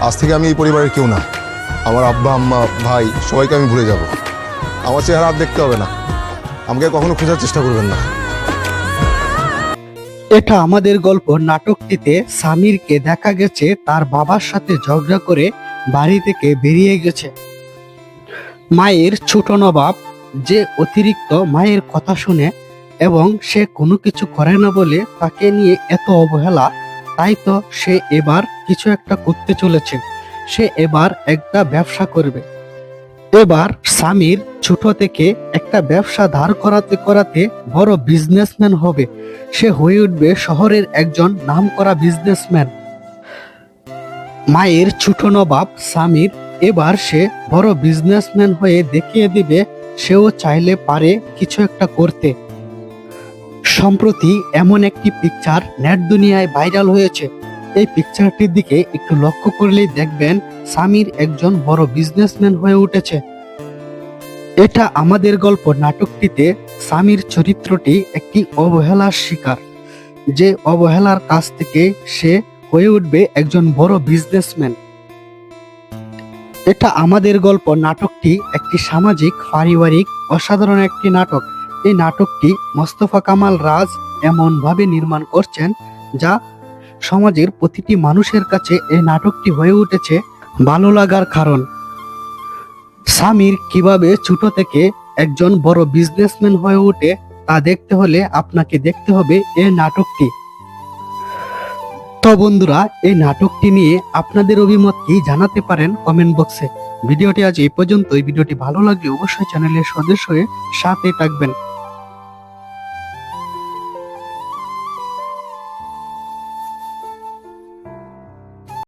আজ থেকে আমি এই পরিবারের কেউ না। আমার আব্বা, আম্মা, ভাই, সবাইকে আমি ভুলে যাব। আমার চেহারা আর দেখতে হবে না। আমাকে কখনো খোঁজার চেষ্টা করবেন না। এটা আমাদের গল্প নাটকটিতে সামিরকে দেখা গেছে, তার বাবার সাথে ঝগড়া করে বাড়ি থেকে বেরিয়ে গেছে। মায়ের ছোট নবাব যে অতিরিক্ত মায়ের কথা শুনে এবং সে কোনো কিছু করে না বলে তাকে নিয়ে এত অবহেলা তাই তো সে এবার কিছু একটা করতে চলেছে। সে এবার একটা ব্যবসা করবে। এবার স্বামীর ছোট থেকে একটা ব্যবসা ধার করাতে করাতে বড় বিজনেসম্যান হবে। সে হয়ে উঠবে শহরের একজন নামকরা বিজনেসম্যান মায়ের ছোট নবাব স্বামীর এবার সে বড় বিজনেসম্যান হয়ে দেখিয়ে দিবে, সেও চাইলে পারে কিছু একটা করতে। সম্প্রতি এমন একটি পিকচার নেট দুনিয়ায় ভাইরাল হয়েছে। এই পিকচারটির দিকে একটু লক্ষ্য করলেই দেখবেন সামির একজন বড় বিজনেসম্যান হয়ে উঠেছে। এটা আমাদের গল্প নাটকটিতে স্বামীর চরিত্রটি একটি অবহেলার শিকার, যে অবহেলার কাছ থেকে সে হয়ে উঠবে একজন বড় বিজনেসম্যান এটা আমাদের গল্প নাটকটি একটি সামাজিক, পারিবারিক, অসাধারণ একটি নাটক। এই নাটকটি মোস্তফা কামাল রাজ এমনভাবে নির্মাণ করছেন যা সমাজের প্রতিটি মানুষের কাছে এই নাটকটি হয়ে উঠেছে ভালো লাগার কারণ। স্বামীর কীভাবে ছোট থেকে একজন বড় বিজনেসম্যান হয়ে ওঠে তা দেখতে হলে আপনাকে দেখতে হবে এই নাটকটি। তো বন্ধুরা, এই নাটকটি নিয়ে আপনাদের অভিমত কি জানাতে পারেন কমেন্ট বক্সে ভিডিওটি আজ এই পর্যন্তই। ভিডিওটি ভালো লাগলে অবশ্যই চ্যানেলের সদস্য হয়ে সাথে থাকবেন।